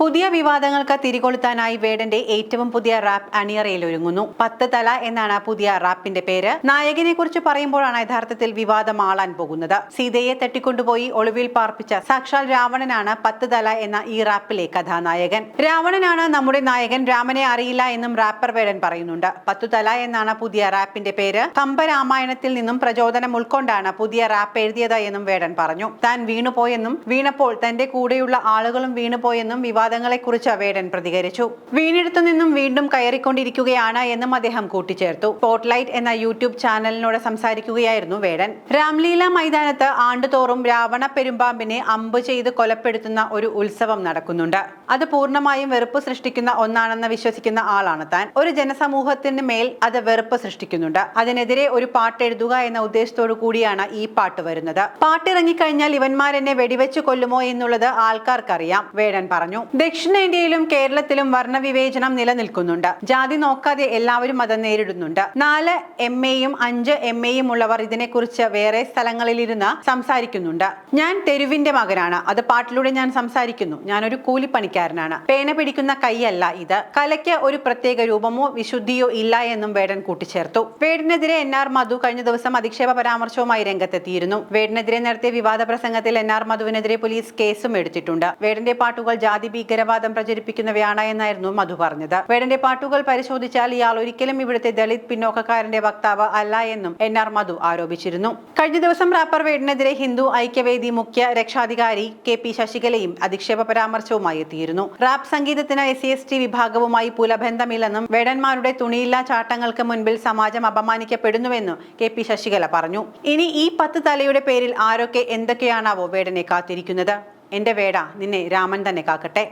പുതിയ വിവാദങ്ങൾക്ക് തിരികൊളുത്താനായി വേടന്റെ ഏറ്റവും പുതിയ റാപ്പ് അണിയറയിൽ ഒരുങ്ങുന്നു. പത്ത് തല എന്നാണ് പുതിയ റാപ്പിന്റെ പേര്. നായകനെ കുറിച്ച് പറയുമ്പോഴാണ് യഥാർത്ഥത്തിൽ വിവാദം ആളാൻ പോകുന്നത്. സീതയെ തട്ടിക്കൊണ്ടുപോയി ഒളിവിൽ പാർപ്പിച്ച സാക്ഷാൽ രാവണനാണ് പത്ത് തല എന്ന ഈ റാപ്പിലെ കഥാനായകൻ. രാവണനാണ് നമ്മുടെ നായകൻ. രാമനെ അറിയില്ല എന്നും റാപ്പർ വേടൻ പറയുന്നുണ്ട്. പത്തു തല എന്നാണ് പുതിയ റാപ്പിന്റെ പേര്. കമ്പരാമായണത്തിൽ നിന്നും പ്രചോദനം ഉൾക്കൊണ്ടാണ് പുതിയ റാപ്പ് എഴുതിയത് എന്നും വേടൻ പറഞ്ഞു. താൻ വീണുപോയെന്നും വീണപ്പോൾ തന്റെ കൂടെയുള്ള ആളുകളും വീണുപോയെന്നും വിവാദങ്ങളെ കുറിച്ച് അവേഡൻ പ്രതികരിച്ചു. വീണിടത്തു നിന്നും വീണ്ടും കയറിക്കൊണ്ടിരിക്കുകയാണ് എന്നും അദ്ദേഹം കൂട്ടിച്ചേർത്തു. സ്പോട്ട്ലൈറ്റ് എന്ന യൂട്യൂബ് ചാനലിനോട് സംസാരിക്കുകയായിരുന്നു വേടൻ. രാംലീല മൈതാനത്ത് ആണ്ടുതോറും രാവണ പെരുമ്പാമ്പിനെ അമ്പ് ചെയ്ത് കൊലപ്പെടുത്തുന്ന ഒരു ഉത്സവം നടക്കുന്നുണ്ട്. അത് പൂർണമായും വെറുപ്പ് സൃഷ്ടിക്കുന്ന ഒന്നാണെന്ന് വിശ്വസിക്കുന്ന ആളാണ് താൻ. ഒരു ജനസമൂഹത്തിന് മേൽ അത് വെറുപ്പ് സൃഷ്ടിക്കുന്നുണ്ട്. അതിനെതിരെ ഒരു പാട്ട് എഴുതുക എന്ന ഉദ്ദേശത്തോടു കൂടിയാണ് ഈ പാട്ട് വരുന്നത്. പാട്ടിറങ്ങിക്കഴിഞ്ഞാൽ ഇവന്മാരെന്നെ വെടിവെച്ച് കൊല്ലുമോ എന്നുള്ളത് ആൾക്കാർക്കറിയാം വേടൻ പറഞ്ഞു. ദക്ഷിണേന്ത്യയിലും കേരളത്തിലും വർണവിവേചനം നിലനിൽക്കുന്നുണ്ട്. ജാതി നോക്കാതെ എല്ലാവരും അത് നേരിടുന്നുണ്ട്. നാല് എം എയും അഞ്ച് എം എയും ഉള്ളവർ ഇതിനെക്കുറിച്ച് വേറെ സ്ഥലങ്ങളിലിരുന്ന് സംസാരിക്കുന്നുണ്ട്. ഞാൻ തെരുവിന്റെ മകനാണ്. അത് പാട്ടിലൂടെ ഞാൻ സംസാരിക്കുന്നു. ഞാനൊരു കൂലിപ്പണിക്കാരനാണ്. പേന പിടിക്കുന്ന കൈയല്ല ഇത്. കലയ്ക്ക് ഒരു പ്രത്യേക രൂപമോ വിശുദ്ധിയോ ഇല്ല എന്നും വേടൻ കൂട്ടിച്ചേർത്തു. വേടിനെതിരെ എൻ ആർ മധു കഴിഞ്ഞ ദിവസം അധിക്ഷേപ പരാമർശവുമായി രംഗത്തെത്തിയിരുന്നു. വേടിനെതിരെ നടത്തിയ വിവാദ പ്രസംഗത്തിൽ എൻ ആർ മധുവിനെതിരെ പോലീസ് കേസും എടുത്തിട്ടുണ്ട്. വേടന്റെ പാട്ടുകൾ ജാതി ഭീകരവാദം പ്രചരിപ്പിക്കുന്നവയാണ് എന്നായിരുന്നു മധു പറഞ്ഞത്. വേടന്റെ പാട്ടുകൾ പരിശോധിച്ചാൽ ഇയാൾ ഒരിക്കലും ഇവിടുത്തെ ദളിത് പിന്നോക്കക്കാരന്റെ വക്താവ് അല്ല എന്നും എൻ ആർ മധു ആരോപിച്ചിരുന്നു. കഴിഞ്ഞ ദിവസം റാപ്പർ വേടിനെതിരെ ഹിന്ദു ഐക്യവേദി മുഖ്യ രക്ഷാധികാരി കെ പി ശശികലയും അധിക്ഷേപ പരാമർശവുമായി എത്തിയിരുന്നു. റാപ്പ് സംഗീതത്തിന് എസ് സി ടി വിഭാഗവുമായി പുലബന്ധമില്ലെന്നും വേടന്മാരുടെ തുണിയില്ലാ ചാട്ടങ്ങൾക്ക് മുൻപിൽ സമാജം അപമാനിക്കപ്പെടുന്നുവെന്നും കെ പി ശശികല പറഞ്ഞു. ഇനി ഈ പത്ത് തലയുടെ പേരിൽ ആരൊക്കെ എന്തൊക്കെയാണാവോ വേടനെ കാത്തിരിക്കുന്നത്? എന്റെ വേട നിന്നെ രാമൻ തന്നെ കാക്കട്ടെ.